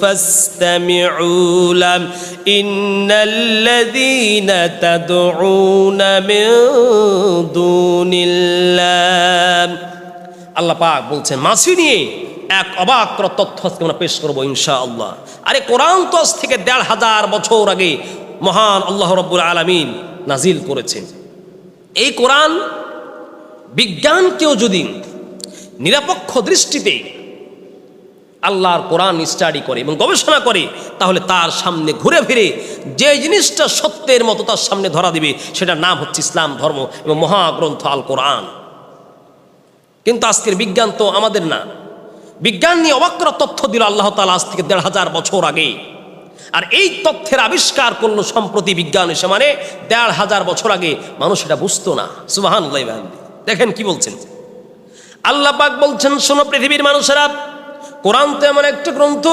فاستمعوا له إن الذين تدعون من دون الله আল্লাহ পাক বলছেন মাছি নিয়ে এক অবাক করা তথ্য আজকে আমরা পেশ করবো ইনশাআল্লাহ আরে কোরআন তো আজ থেকে দেড় হাজার বছর আগে মহান আল্লাহ রব্বুল আলমিন নাজিল করেছেন এই কোরআন বিজ্ঞানকেও যদি নিরপেক্ষ দৃষ্টিতে আল্লাহর কোরআন স্টাডি করে এবং গবেষণা করে, তাহলে তার সামনে ঘুরে ফিরে যে জিনিসটা সত্যের মতো তার সামনে ধরা দিবে, সেটার নাম হচ্ছে ইসলাম, ধর্ম এবং মহাগ্রন্থ আল কোরআন কিন্তু আজকের বিজ্ঞান তো আমাদের না। বিজ্ঞান নিয়ে অবাক্র তথ্য দিল আল্লাহ তালা আজ থেকে দেড় হাজার বছর আগে। আর এই তথ্যের আবিষ্কার করল সম্প্রতি বিজ্ঞান এসে মানে দেড় হাজার বছর আগে। মানুষ এটা বুঝতো না। সুবাহান দেখেন কি বলছেন। আল্লাহ পাক বলছেন, শোনো পৃথিবীর মানুষেরা কোরআন তো এমন একটা গ্রন্থ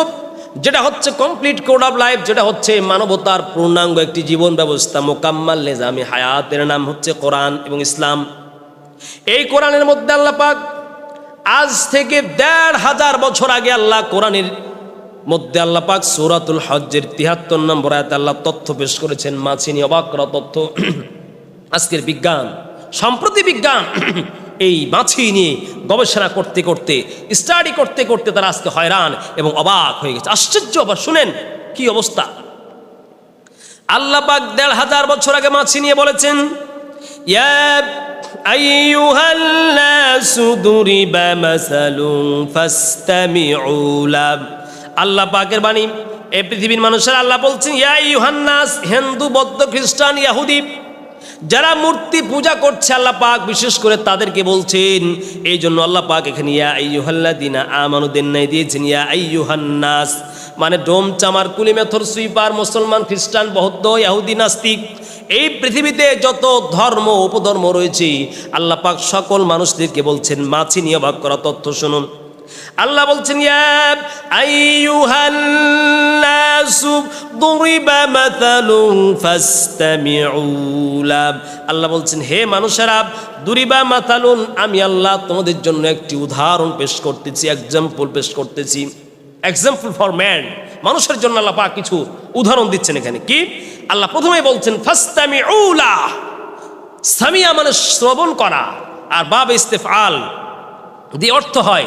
যেটা হচ্ছে কমপ্লিট কোড অফ লাইফ যেটা হচ্ছে মানবতার পূর্ণাঙ্গ একটি জীবন ব্যবস্থা, মোকাম্মাল নেজামি হায়াতের নাম হচ্ছে কোরআন এবং ইসলাম। এই কোরআনের মধ্যে আল্লাহ পাক আজ থেকে দেড় হাজার বছর আগে আল্লাহ কোরআনের মধ্যে আল্লাহ পাক সৌরাতুল হজ্জের তিহাত্তর নম্বর আয়াতে আল্লাহ তথ্য পেশ করেছেন মাছিনি অবাক করা তথ্য। আজকের বিজ্ঞান সম্প্রতি বিজ্ঞান এই মাছি নিয়ে গবেষণা করতে করতে স্টাডি করতে করতে তারা আজকে হয়রান এবং অবাক হয়ে গেছে আশ্চর্য আবার শুনেন কি অবস্থা আল্লাহ পাক দেড় হাজার বছর আগে মাছি নিয়ে বলেছেন ইয়া أيها الناس ضرب مثل فاستمعوا له আল্লাহ পাকের বাণী এই পৃথিবীর মানুষের আল্লাহ বলছেন ইয়া ইউহান্নাস হিন্দু বৌদ্ধ খ্রিস্টান ইয়াহুদি যারা মূর্তি পূজা করছে আল্লাহ পাক, বিশেষ করে তাদেরকে বলছেন এই জন্য আল্লাহ পাক এখানে, ইয়া আইয়ুহাল্লাদিনা আমানুদ্দিন নাই দিয়েছেন, ইয়া আইয়ুহান্নাস। মানে ডোম চামার, কুলি মেথর, সুইপার, মুসলমান, খ্রিস্টান, বৌদ্ধ, ইয়াহুদি, নাস্তিক, এই পৃথিবীতে যত ধর্ম, উপধর্ম রয়েছে, আল্লাহ পাক সকল মানুষদেরকে বলছেন, মাছি নিয়ে ভাগ করা তথ্য শুনুন। আল্লাহ বলছেন, ইয়া আইয়ুহান দুরিবা মাতালুন ফাসতামিউ লা আল্লাহ বলছেন, হে মানুষেরা, দুরিবা মাতালুন, আমি আল্লাহ তোমাদের জন্য একটি উদাহরণ পেশ করতেছি এক্সাম্পল পেশ করতেছি। এক্সাম্পল ফর ম্যান মানুষের জন্য আল্লাহ পাক কিছু উদাহরণ দিচ্ছেন এখানে। কি? আল্লাহ প্রথমে বলছেন ফাস্তামি উলা সামিয়া মানে শ্রবণ করা, আর বাব ইস্তেফাল দিয়ে অর্থ হয়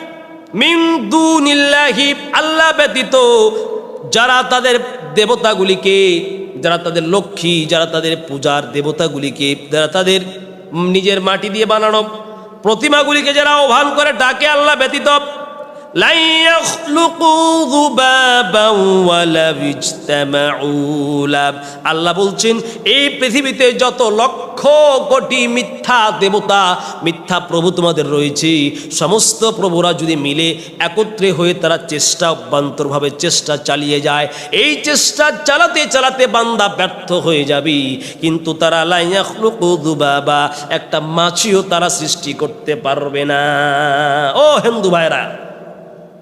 আল্লাহ ব্যতীত যারা তাদের দেবতাগুলিকে, যারা তাদের লক্ষ্মী, যারা তাদের পূজার দেবতাগুলিকে, যারা তাদের নিজের মাটি দিয়ে বানানো প্রতিমাগুলিকে যারা আহ্বান করে ডাকে আল্লাহ ব্যতীত لا يخلقوا ذبابا ولو اجتمعوا له আল্লাহ বলছেন এই পৃথিবীতে যত লক্ষ কোটি মিথ্যা দেবতা মিথ্যা প্রভু তোমাদের রয়েছে সমস্ত প্রভুরা যদি মিলে একত্রে হয়ে তারা চেষ্টা অভ্যন্তরভাবে চেষ্টা চালিয়ে যায় এই চেষ্টা চালাতে চালাতে বান্দা ব্যর্থ হয়ে যাবে কিন্তু তারা লাইয়াখলুকু দুবাবা একটা মাছিও তারা সৃষ্টি করতে পারবে না ও হিন্দু ভাইরা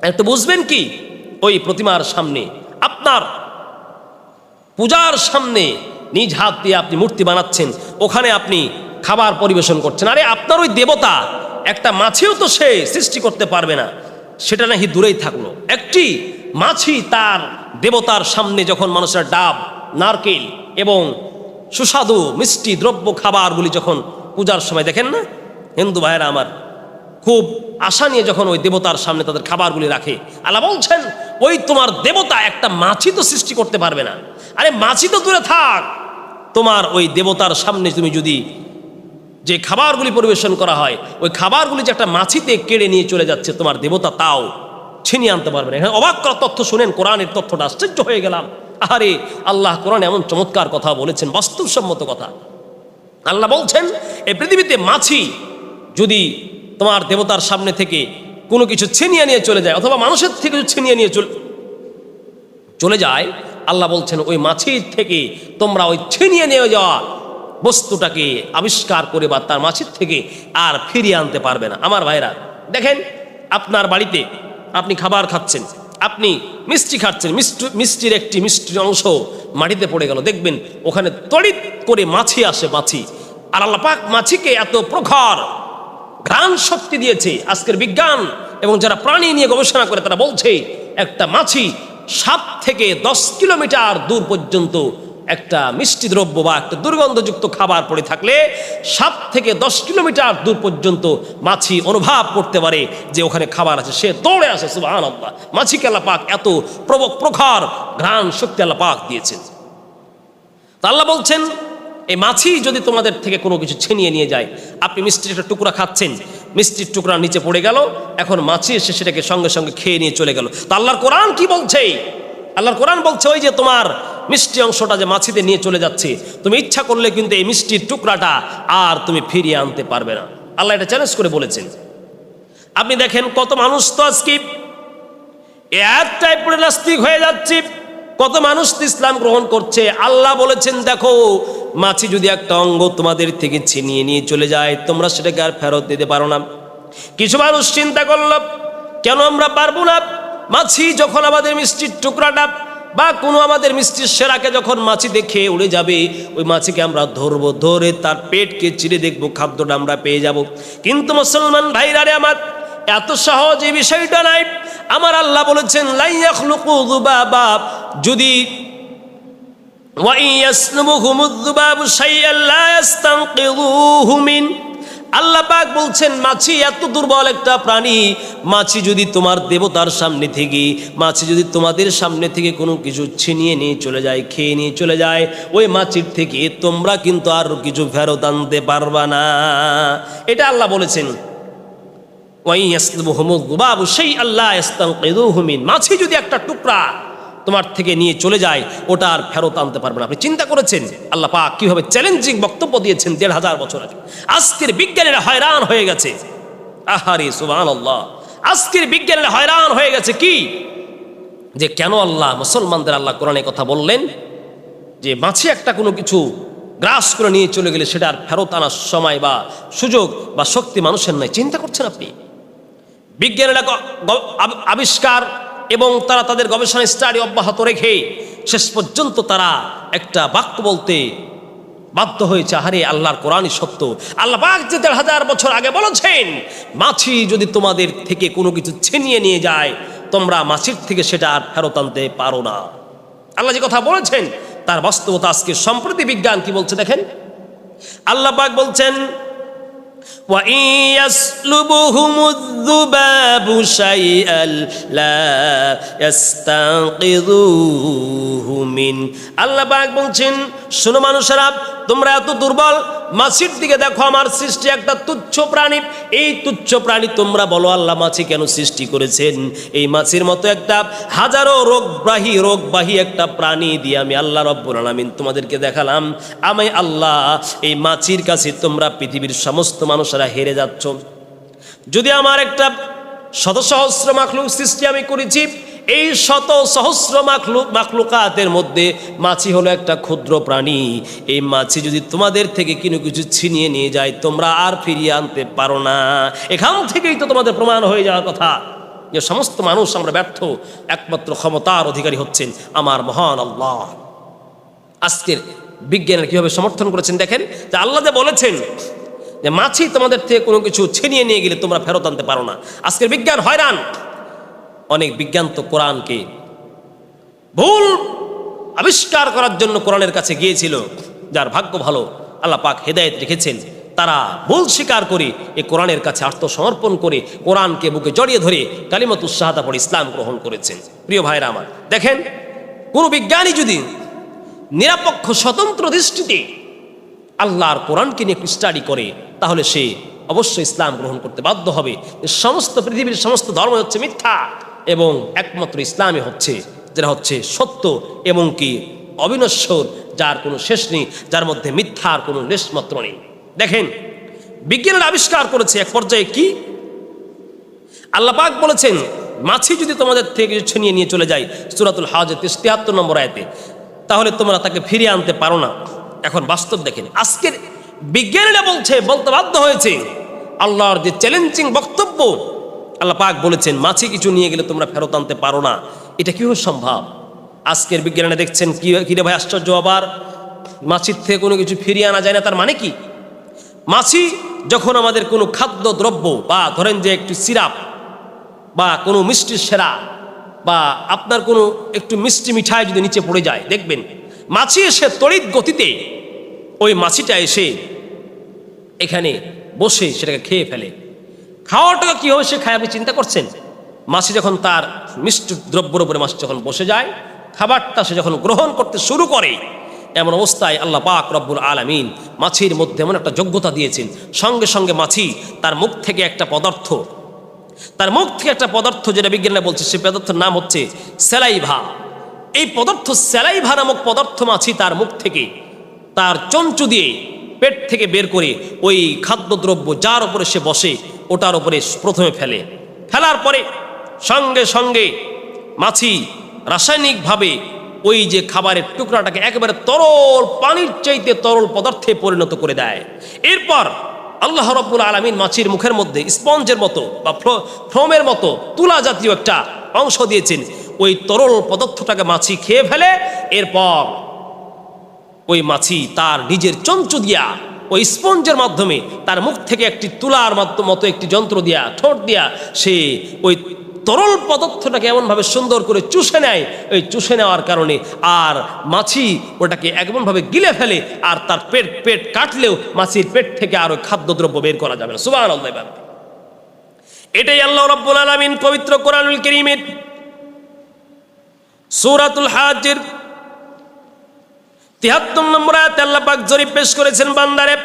একটু বুঝবেন কি? ওই প্রতিমার সামনে, আপনার পূজার সামনে নিজ হাত দিয়ে আপনি মূর্তি বানাচ্ছেন, ওখানে আপনি খাবার পরিবেশন করছেন। আরে আপনার ওই দেবতা একটা মাছিও তো সে সৃষ্টি করতে পারবে না, সেটা নাকি দূরেই থাকল। একটি মাছি তার দেবতার সামনে যখন মানুষের ডাব, নারকেল এবং সুস্বাদু মিষ্টি দ্রব্য খাবারগুলি যখন পূজার সময় দেখেন না? হিন্দু ভাইয়েরা আমার খুব আশা নিয়ে যখন ওই দেবতার সামনে তাদের খাবারগুলি রাখে, আল্লাহ বলছেন, ওই তোমার দেবতা একটা মাছি তো সৃষ্টি করতে পারবে না। আরে মাছি তো দূরে থাক। তোমার ওই দেবতার সামনে তুমি যদি যে খাবারগুলি পরিবেশন করা হয়, ওই খাবারগুলি যে একটা মাছিতে কেড়ে নিয়ে চলে যাচ্ছে, তোমার দেবতা তাও ছিনিয়ে আনতে পারবে না। এখানে অবাক করা তথ্য শুনেন, কোরআনের তথ্যটা আশ্চর্য হয়ে গেলাম। আরে আল্লাহ কোরআন এমন চমৎকার কথা বলেছেন, বাস্তবসম্মত কথা। আল্লাহ বলছেন এই পৃথিবীতে মাছি যদি তোমার দেবতার সামনে থেকে কোনো কিছু ছিনিয়ে নিয়ে চলে যায়, অথবা মানুষের থেকে কিছু ছিনিয়ে নিয়ে চলে চলে যায়। আল্লাহ বলছেন, ওই মাছির থেকে তোমরা ওই ছিনিয়ে নিয়ে যাওয়া বস্তুটাকে আবিষ্কার করে বা তার মাছির থেকে আর ফিরিয়ে আনতে পারবে না। আমার ভাইরা, দেখেন, আপনার বাড়িতে আপনি খাবার খাচ্ছেন, আপনি মিষ্টি খাচ্ছেন, মিষ্টি, মিষ্টির একটি মিষ্টির অংশ মাটিতে পড়ে গেল, দেখবেন ওখানে তড়িৎ করে মাছি আসে মাছি। আর আল্লাহ পাক মাছিকে এত প্রখর ঘ্রাণ শক্তি দিয়েছে আজকের বিজ্ঞান, এবং যারা প্রাণী নিয়ে গবেষণা করে তারা বলছে, একটা মাছি সাত থেকে দশ কিলোমিটার দূর পর্যন্ত একটা মিষ্টি দ্রব্য বা একটা দুর্গন্ধযুক্ত খাবার পড়ে থাকলে সাত থেকে দশ কিলোমিটার দূর পর্যন্ত মাছি অনুভব করতে পারে যে ওখানে খাবার আছে। সে দৌড়ে আসে সুবাহ মাছিকে আল্লাহ পাক এত প্রবক প্রখর ঘ্রাণ শক্তি আল্লাহ পাক দিয়েছেন। তা আল্লাহ বলছেন এই মাছি যদি তোমাদের থেকে কোনো কিছু ছিনিয়ে নিয়ে যায়, আপনি মিষ্টির একটা টুকরা খাচ্ছেন, মিষ্টির টুকরা নিচে পড়ে গেল, এখন মাছি এসে সেটাকে সঙ্গে সঙ্গে খেয়ে নিয়ে চলে গেল। তা আল্লাহর কোরআন কি বলছে? আল্লাহর কোরআন বলছে ওই যে তোমার মিষ্টি অংশটা যে মাছিতে নিয়ে চলে যাচ্ছে, তুমি ইচ্ছা করলে কিন্তু এই মিষ্টির টুকরাটা আর তুমি ফিরিয়ে আনতে পারবে না। আল্লাহ এটা চ্যালেঞ্জ করে বলেছেন। আপনি দেখেন কত মানুষ তো আজকে একটাই পড়ে নাস্তিক হয়ে যাচ্ছে। কত মানুষ ইসলাম গ্রহণ করছে? আল্লাহ বলেছেন, দেখো, মাছি যদি একটা অঙ্গ তোমাদের থেকে ছিনিয়ে নিয়ে চলে যায়, তোমরা সেটাকে আর ফেরত দিতে পারো না। কিছু মানুষ চিন্তা করল, কেন আমরা পারব না? মাছি যখন আমাদের মিষ্টির টুকরাটা বা কোনো আমাদের মিষ্টির সেরাকে যখন মাছি দেখে উড়ে যাবে, ওই মাছিকে আমরা ধরবো, ধরে তার পেটকে চিরে দেখব, খাদ্যটা আমরা পেয়ে যাব। কিন্তু মুসলমান ভাইরা রে আমার এত সহজ এই বিষয়টা নাই। আমার আল্লাহ বলেছেন লাইয়াখলুকু যুবাবা। যদি আল্লাহ পাক বলছেন, মাছি এত দুর্বল একটা প্রাণী, মাছি যদি তোমার দেবতার সামনে থেকে, মাছি যদি তোমাদের সামনে থেকে কোনো কিছু ছিনিয়ে নিয়ে চলে যায়, খেয়ে নিয়ে চলে যায়, ওই মাছির থেকে তোমরা কিন্তু আর কিছু ফেরত আনতে পারবা না। এটা আল্লাহ বলেছেন। বাবু সেই আল্লাহ ইস্তানকিদুহুমিন মাছি যদি একটা টুকরা তোমার থেকে নিয়ে চলে যায়, ওটা আর ফেরত আনতে পারবে না। আপনি চিন্তা করেছেন? আল্লাহ পাক কীভাবে চ্যালেঞ্জিং বক্তব্য দিয়েছেন দেড় হাজার বছর আগে। আজকের বিজ্ঞানীরা হয়রান হয়ে গেছে। আহারে সুবাহ আল্লাহ আজকের বিজ্ঞানীরা হয়রান হয়ে গেছে কি? যে কেন আল্লাহ, মুসলমানদের আল্লাহ কোরআনে কথা বললেন? যে মাছি একটা কোনো কিছু গ্রাস করে নিয়ে চলে গেলে সেটা আর ফেরত আনার সময় বা সুযোগ বা শক্তি মানুষের নাই। চিন্তা করছেন আপনি? বিজ্ঞানীরা আবিষ্কার এবং তারা তাদের গবেষণা স্টাডি অব্যাহত রেখে শেষ পর্যন্ত তারা একটা বাক্য বলতে বাধ্য হয়েছে হারে আল্লাহর কোরআনই সত্য। আল্লাহ পাক যে দেড় হাজার বছর আগে বলেছেন, মাছি যদি তোমাদের থেকে কোনো কিছু ছিনিয়ে নিয়ে যায়, তোমরা মাছির থেকে সেটা আর ফেরত আনতে পারো না। আল্লাহ যে কথা বলেছেন, তার বাস্তবতা আজকে সম্প্রতি বিজ্ঞান কি বলছে দেখেন? আল্লাহ পাক বলছেন وإن يسلبهم الذباب شيئا لا يستنقذوه من আল্লাহ পাক বলছেন শোনো মানুষেরা তোমরা এত দুর্বল? মাছির দিকে দেখো, আমার সৃষ্টি একটা তুচ্ছ প্রাণী। এই তুচ্ছ প্রাণী তোমরা বলো, আল্লাহ মাছি কেন সৃষ্টি করেছেন? এই মাছির মতো একটা হাজারো রোগবাহী রোগবাহী একটা প্রাণী দিয়ে আমি আল্লাহ রব্বুল আলামিন তোমাদেরকে দেখালাম। আমি আল্লাহ, এই মাছির কাছে তোমরা পৃথিবীর সমস্ত মানুষেরা হেরে যাচ্ছ। যদি আমার একটা শত সহস্র মাখলুক সৃষ্টি আমি করেছি এই শত সহস্র মাখলুক মাখলুকাতের মধ্যে মাছি হলো একটা ক্ষুদ্র প্রাণী। এই মাছি যদি তোমাদের থেকে কোনো কিছু ছিনিয়ে নিয়ে যায়, তোমরা আর ফিরিয়ে আনতে পারো না। এখান থেকেই তো তোমাদের প্রমাণ হয়ে যাওয়ার কথা যে সমস্ত মানুষ আমরা ব্যর্থ, একমাত্র ক্ষমতার অধিকারী হচ্ছেন আমার মহান আল্লাহ। আজকের বিজ্ঞানের কীভাবে সমর্থন করেছেন দেখেন, যে আল্লাহ যে বলেছেন, যে মাছি তোমাদের থেকে কোনো কিছু ছিনিয়ে নিয়ে গেলে তোমরা ফেরত আনতে পারো না। আজকের বিজ্ঞান হয়রান। অনেক বিজ্ঞান তো কোরআনকে ভুল আবিষ্কার করার জন্য কোরআনের কাছে গিয়েছিল, যার ভাগ্য ভালো, আল্লাহ পাক হেদায়েত রেখেছেন। তারা ভুল স্বীকার করে এ কোরআনের কাছে আত্মসমর্পণ করে কোরআনকে বুকে জড়িয়ে ধরে কালিমত উৎসাহতা পড়ে ইসলাম গ্রহণ করেছেন। প্রিয় ভাইরা আমার, দেখেন, কোনো বিজ্ঞানী যদি নিরপেক্ষ, স্বতন্ত্র দৃষ্টিতে আল্লাহর কোরআনকে নিয়ে একটু স্টাডি করে, তাহলে সে অবশ্যই ইসলাম গ্রহণ করতে বাধ্য হবে। সমস্ত পৃথিবীর সমস্ত ধর্ম হচ্ছে মিথ্যা। এবং একমাত্র ইসলামই হচ্ছে, যেটা হচ্ছে সত্য এবং কি অবিনশ্বর, যার কোনো শেষ নেই, যার মধ্যে মিথ্যার কোনো লেশমাত্র নেই। দেখেন, বিজ্ঞানের আবিষ্কার করেছে এক পর্যায়ে কি? আল্লাহ পাক বলেছেন, মাছি যদি তোমাদের থেকে ছিনিয়ে নিয়ে চলে যায়, সুরাতুল হাজে তিয়াত্তর নম্বর আয়তে, তাহলে তোমরা তাকে ফিরিয়ে আনতে পারো না। এখন বাস্তব দেখেন, আজকের বিজ্ঞানীরা বলছে, বলতে বাধ্য হয়েছে, আল্লাহর যে চ্যালেঞ্জিং বক্তব্য আল্লাহ পাক বলেছেন, মাছি কিছু নিয়ে গেলে তোমরা ফেরত আনতে পারো না। এটা কীভাবে সম্ভব? আজকের বিজ্ঞানীরা দেখছেন, কি কিরে ভাই আশ্চর্য আবার মাছির থেকে কোনো কিছু ফিরিয়ে আনা যায় না, তার মানে কি? মাছি যখন আমাদের কোনো খাদ্য দ্রব্য বা ধরেন যে একটু সিরাপ বা কোনো মিষ্টির সেরা বা আপনার কোনো একটু মিষ্টি মিঠাই যদি নিচে পড়ে যায়, দেখবেন মাছি এসে তড়িৎ গতিতে ওই মাছিটা এসে এখানে বসে সেটাকে খেয়ে ফেলে। খাওয়াটাকে কীভাবে সে খায় আপনি চিন্তা করছেন? মাছি যখন তার মিষ্টি দ্রব্যর উপরে মাছ যখন বসে যায়, খাবারটা সে যখন গ্রহণ করতে শুরু করে, এমন অবস্থায় আল্লাহ পাক রব্বুল আলামিন মাছির মধ্যে এমন একটা যোগ্যতা দিয়েছেন। সঙ্গে সঙ্গে মাছি তার মুখ থেকে একটা পদার্থ, তার মুখ থেকে একটা পদার্থ যেটা বিজ্ঞানীরা বলছে সেই পদার্থের নাম হচ্ছে স্যালাইভা। এই পদার্থ স্যালাইভা নামক পদার্থ মাছি তার মুখ থেকে, তার চঞ্চু দিয়ে পেট থেকে বের করে ওই খাদ্যদ্রব্য যার উপরে সে বসে ওটার উপরে প্রথমে ফেলে। ফেলার পরে সঙ্গে সঙ্গে মাছি রাসায়নিকভাবে ওই যে খাবারের টুকরাটাকে একেবারে তরল পানির চাইতে তরল পদার্থে পরিণত করে দেয়। এরপর আল্লাহ রব্বুল আলমিন মাছির মুখের মধ্যে স্পঞ্জের মতো বা ফ্রমের মতো তুলা জাতীয় একটা অংশ দিয়েছেন। ওই তরল পদার্থটাকে মাছি খেয়ে ফেলে, এরপর ওই মাছি তার নিজের চঞ্চু দিয়া ওই স্পঞ্জের মাধ্যমে তার মুখ থেকে একটি তুলার মতো একটি যন্ত্র দিয়া, ঠোঁট দিয়া সে ওই তরল পদার্থটাকে এমনভাবে সুন্দর করে চুষে নেয়। ওই চুষে নেওয়ার কারণে আর মাছি ওটাকে এমনভাবে গিলে ফেলে আর তার পেট পেট কাটলেও মাছির পেট থেকে আর ওই খাদ্যদ্রব্য বের করা যাবে না। সুবাহ আল্লাহ এটাই আল্লাহ রব্বুল আলমিন পবিত্র কোরআনুল করিমের সূরাতুল হাজের তিহাত্তর নম্বর আয়াতে আল্লাহ পাক জরিপ পেশ করেছেন বান্দারে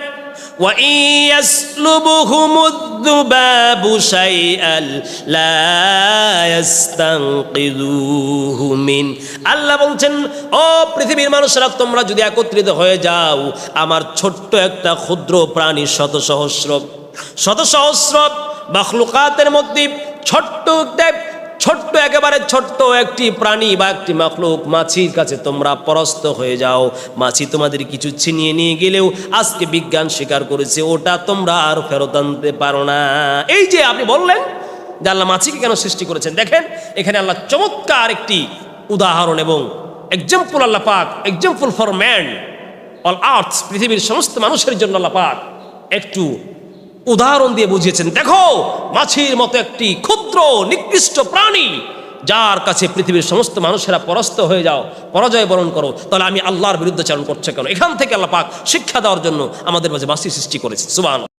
وَإِن يَسْلُبْهُمُ الذُّبَابُ شَيْئًا لَا يَسْتَنقِذُوهُ مِنْ আল্লাহ বলছেন ও পৃথিবীর মানুষেরা তোমরা যদি একত্রিত হয়ে যাও আমার ছোট্ট একটা ক্ষুদ্র প্রাণী শত সহস্র শত সহস্র মখলুকাতের মধ্যে ছোট্ট একটা ছোট্ট, একেবারে ছোট্ট একটি প্রাণী বা একটি মখলুক, মাছির কাছে তোমরা পরাস্ত হয়ে যাও। মাছি তোমাদের কিছু ছিনিয়ে নিয়ে গেলেও আজকে বিজ্ঞান স্বীকার করেছে, ওটা তোমরা আর ফেরত আনতে পারো না। এই যে আপনি বললেন যে আল্লাহ মাছিকে কেন সৃষ্টি করেছেন, দেখেন, এখানে আল্লাহ চমৎকার একটি উদাহরণ এবং এক্সাম্পল আল্লাহ পাক example for man all earths পৃথিবীর সমস্ত মানুষের জন্য আল্লাহ পাক একটু উদাহরণ দিয়ে বুঝিয়েছেন। দেখো, মাছির মতো একটি ক্ষুদ্র নিকৃষ্ট প্রাণী, যার কাছে পৃথিবীর সমস্ত মানুষেরা পরাস্ত হয়ে যাও, পরাজয় বরণ করো, তাহলে আমি আল্লাহর বিরুদ্ধে চারণ করছে কেন? এখান থেকে আল্লাহ পাক শিক্ষা দেওয়ার জন্য আমাদের মাঝে বাসি সৃষ্টি করেছে। সুবাহ